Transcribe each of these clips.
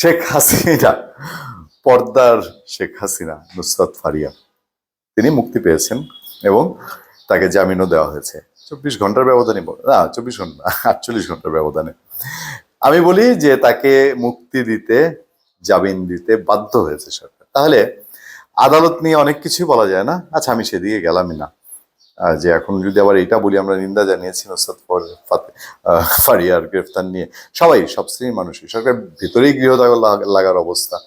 শেখ হাসিনা, পর্দার শেখ হাসিনা, নুসরাত ফারিয়া। তিনি মুক্তি পেয়েছেন এবং তাকে জামিনও দেওয়া হয়েছে। চব্বিশ ঘণ্টার ব্যবধানে না, চব্বিশ ঘণ্টা আটচল্লিশ ঘণ্টার ব্যবধানে। আমি বলি যে তাকে মুক্তি দিতে, জামিন দিতে বাধ্য হয়েছে সরকার। তাহলে আদালত নিয়ে অনেক কিছুই বলা যায় না? আচ্ছা আমি সেদিকে গেলামই না। যে এখন যদি আবার এটা বলি আমরা নিন্দা জানিয়েছি আহ, ফারিয়ার গ্রেফতার নিয়ে। সবাই সব শ্রেণির মানুষই। সরকার ভেতরেই গৃহদাহ লাগ- লাগার অবস্থা।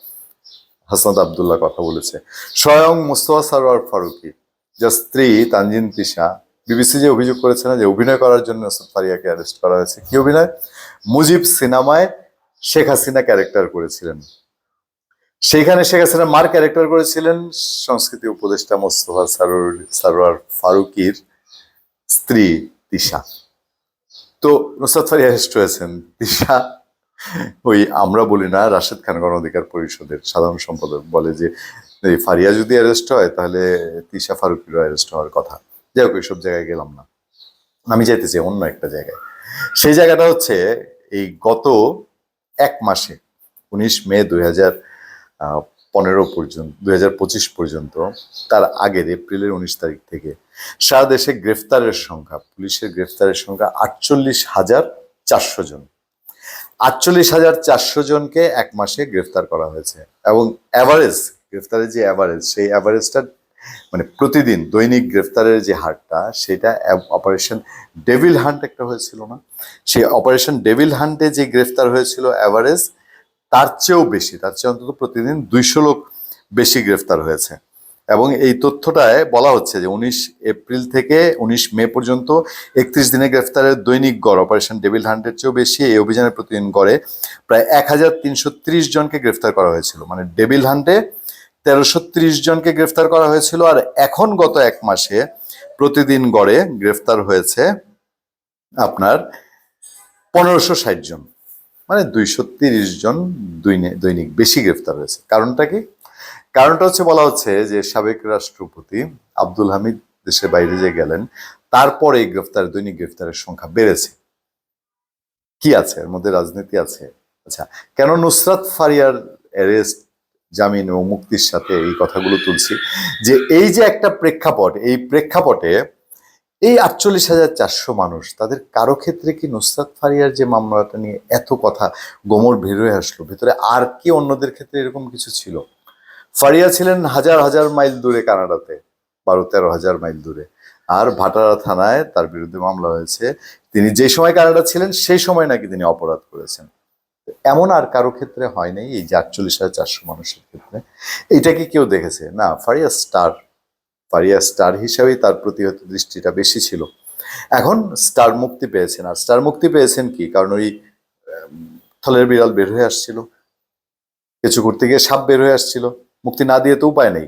হাসনাত আবদুল্লাহ কথা বলেছে। স্বয়ং মুস্তফা সারোয়ার ফারুকি যার স্ত্রী তানজিন তিশা বিবিসি যে অভিযোগ করেছে না যে অভিনয় করার জন্য নুসরাত ফারিয়াকে অ্যারেস্ট করা হয়েছে। কি অভিনয়? মুজিব সিনেমায় শেখ হাসিনা ক্যারেক্টার করেছিলেন। সেইখানে শেখ হাসিনা মার ক্যারেক্টার করেছিলেন সংস্কৃতি উপদেষ্টা মোস্তফা সারোয়ার সারোয়ার ফারুকির স্ত্রী তিশা। তো নুসরাত ফারিয়া অ্যারেস্ট হয়েছেন। তিশা ওই আমরা বলি না, রাশেদ খান গণ অধিকার পরিষদের সাধারণ সম্পাদক বলে যে ফারিয়া যদি অ্যারেস্ট হয়, তাহলে তিশা ফারুকিরও অ্যারেস্ট হওয়ার কথা। যাই হোক সব জায়গায় গেলাম না। আমি চাইতে চাই অন্য একটা জায়গায়। সেই জায়গাটা হচ্ছে, এই গত এক মাসে, উনিশ মে দুই হাজার পনেরো পর্যন্ত, দুই হাজার পঁচিশ পর্যন্ত, তার আগের এপ্রিলের উনিশ তারিখ থেকে। সারা দেশে গ্রেফতারের সংখ্যা, পুলিশের গ্রেফতারের সংখ্যা আটচল্লিশ হাজার চারশো জন। আটচল্লিশ হাজার চারশো জনকে এক মাসে গ্রেফতার করা হয়েছে এবং অ্যাভারেজ গ্রেফতারের যে অ্যাভারেজ সেই অ্যাভারেজটা মানে প্রতিদিন দৈনিক গ্রেফতারের যে হারটা, সেটা অপারেশন ডেভিল হান্ট একটা হয়েছিল না? সেই অপারেশন ডেভিল হান্টে যে গ্রেফতার হয়েছিল অ্যাভারেজ তার চেয়েও বেশি, তার চেয়ে অন্তত প্রতিদিন দুইশো লোক বেশি গ্রেফতার হয়েছে। এবং এই তথ্যটায় বলা হচ্ছে যে উনিশ এপ্রিল থেকে উনিশ মে পর্যন্ত একত্রিশ দিনে গ্রেফতারের দৈনিক গড় অপারেশন ডেভিল হান্টের চেয়েও বেশি, এই অভিযানের প্রতিদিন গড়ে প্রায় এক হাজার তিনশো ত্রিশ জনকে গ্রেফতার করা হয়েছিল। মানে ডেভিল হান্টে তেরোশো ত্রিশ জনকে গ্রেফতার করা হয়েছিল আর এখন গত এক মাসে প্রতিদিন গড়ে গ্রেফতার হয়েছে আপনার পনেরোশো ষাট জন। মানে দুইশো তিরিশ জন দৈনিক বেশি গ্রেফতার হয়েছে। কারণটা কি? কারণটা হচ্ছে বলা হচ্ছে যে সাবেক রাষ্ট্রপতি আব্দুল হামিদ দেশের বাইরে যে গেলেন, তারপরে এই গ্রেফতার, দৈনিক গ্রেফতারের সংখ্যা বেড়েছে। কি আছে? এর মধ্যে রাজনীতি আছে। আচ্ছা কেন নুসরাত ফারিয়ার অ্যারেস্ট জামিন এবং মুক্তির সাথে এই কথাগুলো তুলছি? যে এই যে একটা প্রেক্ষাপট, এই প্রেক্ষাপটে এই আটচল্লিশ হাজার চারশো মানুষ, তাদের কারও ক্ষেত্রে কি নুসরাত ফারিয়ার যে মামলাটা নিয়ে এত কথা গোমর বের হয়ে আসলো, ভেতরে আর কি অন্যদের ক্ষেত্রে এরকম কিছু ছিল? ফারিয়া ছিলেন হাজার হাজার মাইল দূরে কানাডাতে, বারো তেরো হাজার মাইল দূরে। আর ভাটারা থানায় তার বিরুদ্ধে মামলা হয়েছে। তিনি যে সময় কানাডা ছিলেন, সেই সময় নাকি তিনি অপরাধ করেছেন। এমন আর কারও ক্ষেত্রে হয় নাই এই যে আটচল্লিশ হাজার চারশো মানুষের ক্ষেত্রে। এইটা কি কেউ দেখেছে? না, ফারিয়া স্টার। ফারিয়া স্টার হিসাবেই তার প্রতি হয়তো দৃষ্টিটা বেশি ছিল। এখন স্টার মুক্তি পেয়েছেন। আর স্টার মুক্তি পেয়েছেন কি? কারণ ওই থলের বিড়াল বের হয়ে আসছিল। কিছু করতে গিয়ে সাপ বের হয়ে আসছিল। মুক্তি না দিয়ে তো উপায় নেই।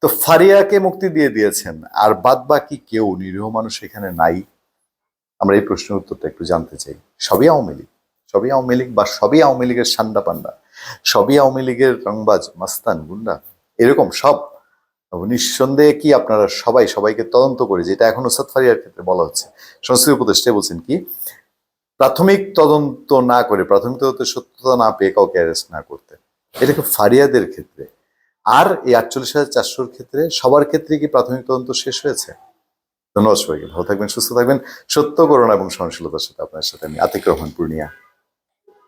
তো ফারিয়াকে মুক্তি দিয়ে দিয়েছেন। আর বাদ বাকি কেউ, নিরীহ মানুষ এখানে নাই। আমরা এই প্রশ্নের উত্তরটা একটু জানতে চাই। সবই আওয়ামী লীগ। সবই আওয়ামী লীগ বা সবই আওয়ামী লীগের সান্ডা পান্ডা। সবই আওয়ামী লীগের রংবাজ, মাস্তান, গুন্ডা, এরকম সব। নিঃসন্দেহে কি আপনারা সবাই সবাইকে তদন্ত করে, যেটা এখন ওসাদ ফারিয়ার ক্ষেত্রে বলা হচ্ছে, সংস্কৃতি উপদেষ্টায় বলছেন কি, প্রাথমিক তদন্ত না করে, প্রাথমিক তদন্ত সত্যতা না পেয়ে কাউকে অ্যারেস্ট না করতে। এটা কি ফারিয়াদের ক্ষেত্রে। আর এই আটচল্লিশ হাজার চারশোর ক্ষেত্রে সবার ক্ষেত্রে কি প্রাথমিক তদন্ত শেষ হয়েছে? ধন্যবাদ সবাইকে, ভালো থাকবেন, সুস্থ থাকবেন, সত্য করুণা এবং সহনশীলতার সাথে আপনার সাথে আমি আতিক রহমান পূর্ণিয়া।